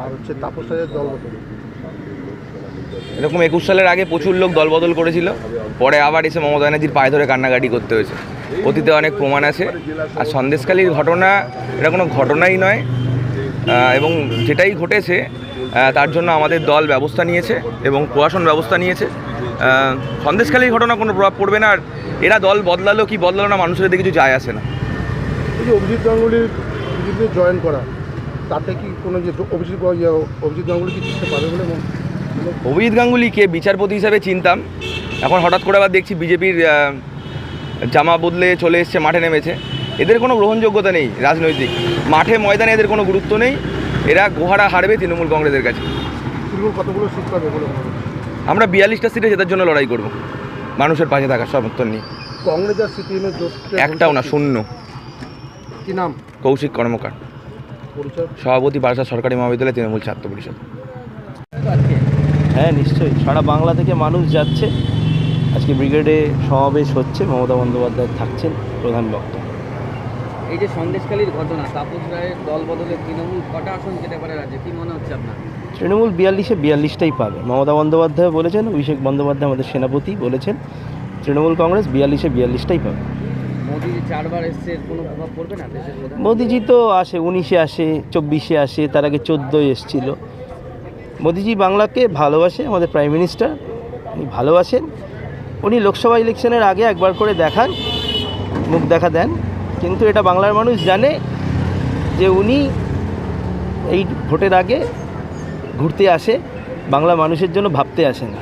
আর হচ্ছে তাপস দল এরকম একুশ সালের আগে প্রচুর লোক দলবদল করেছিল পরে আবার এসে মমতা ব্যানার্জির পায়ে ধরে কান্নাকাটি করতে হয়েছে। অতীতে অনেক প্রমাণ আছে আর সন্দেশখালীর ঘটনা এটা কোনো ঘটনাই নয় এবং যেটাই ঘটেছে তার জন্য আমাদের দল ব্যবস্থা নিয়েছে এবং প্রশাসন ব্যবস্থা নিয়েছে। আহ, সন্দেশখালীর ঘটনা কোনো প্রভাব পড়বে না আর এরা দল বদলালো কি বদলালো না মানুষের এতে কিছু যায় আসে না। অভিজিৎ গাঙ্গুলির জয়েন করা তাতে কি কোনো যে অভিজিৎ অভিজিৎ গাঙ্গুলি কি জিততে পারবে বলে অভিজিৎ গাঙ্গুলিকে বিচারপতি হিসাবে চিনতাম। এখন হঠাৎ করে আবার দেখছি বিজেপির জামা বদলে চলে এসছে মাঠে নেমেছে। এদের কোনো গ্রহণযোগ্যতা নেই রাজনৈতিক। মাঠে ময়দানে এদের কোনো গুরুত্ব নেই। এরা গোহারা হারবে তৃণমূল কংগ্রেসের কাছে। কতগুলো সিট পাবে আমরা বিয়াল্লিশটা সিটে জেতার জন্য লড়াই করব। মানুষের পাশে থাকার সমর্থন নিয়ে কংগ্রেস আর সিপিএমের একটাও না শূন্য। কি নাম? কৌশিক কর্মকার। সভাপতি বারাসাত সরকারি মহাবিদ্যালয় তৃণমূল ছাত্র পরিষদ। হ্যাঁ নিশ্চয়ই। সারা বাংলা থেকে মানুষ যাচ্ছে। আজকে ব্রিগেডে সমাবেশ হচ্ছে। মমতা বন্দ্যোপাধ্যায় থাকছেন প্রধান বক্তা। এই যে সন্দেশকালীর ঘটনা তাপস রায়ের দল বদলে তৃণমূল কটা আসন যেতে পারে রাজ্যে? কি মনে হচ্ছে আপনার? তৃণমূল বিয়াল্লিশে বিয়াল্লিশটাই পাবে। মমতা বন্দ্যোপাধ্যায় বলেছেন অভিষেক বন্দ্যোপাধ্যায় আমাদের সেনাপতি বলেছেন তৃণমূল কংগ্রেস বিয়াল্লিশে বিয়াল্লিশটাই পাবে। না মোদিজি তো আসে, উনিশে আসে, চব্বিশে আসে, তার আগে চোদ্দোয় এসছিল। মোদিজি বাংলাকে ভালোবাসে, আমাদের প্রাইম মিনিস্টার উনি ভালোবাসেন। উনি লোকসভা ইলেকশনের আগে একবার করে দেখান, মুখ দেখা দেন। কিন্তু এটা বাংলার মানুষ জানে যে উনি এই ভোটের আগে ঘুরতে আসে, বাংলা মানুষের জন্য ভাবতে আসে না।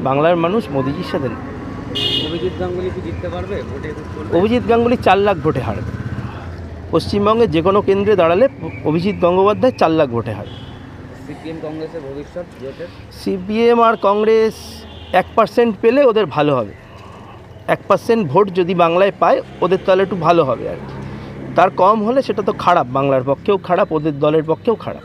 বাংলার মানুষ মোদিজির সাথে নেই। অভিজিৎ গাঙ্গুলি কি জিততে পারবে? ভোটে অভিজিৎ গাঙ্গুলি চার লাখ ভোটে হারবে পশ্চিমবঙ্গে যে কোনো কেন্দ্রে দাঁড়ালে অভিজিৎ গঙ্গোপাধ্যায় চার লাখ ভোটে হারবে সিপিএম কংগ্রেসের ভবিষ্যৎ সিপিএম আর কংগ্রেস এক পার্সেন্ট পেলে ওদের ভালো হবে। এক পার্সেন্ট ভোট যদি বাংলায় পায় ওদের তাহলে একটু ভালো হবে আর কি। তার কম হলে সেটা তো খারাপ বাংলার পক্ষেও খারাপ ওদের দলের পক্ষেও খারাপ।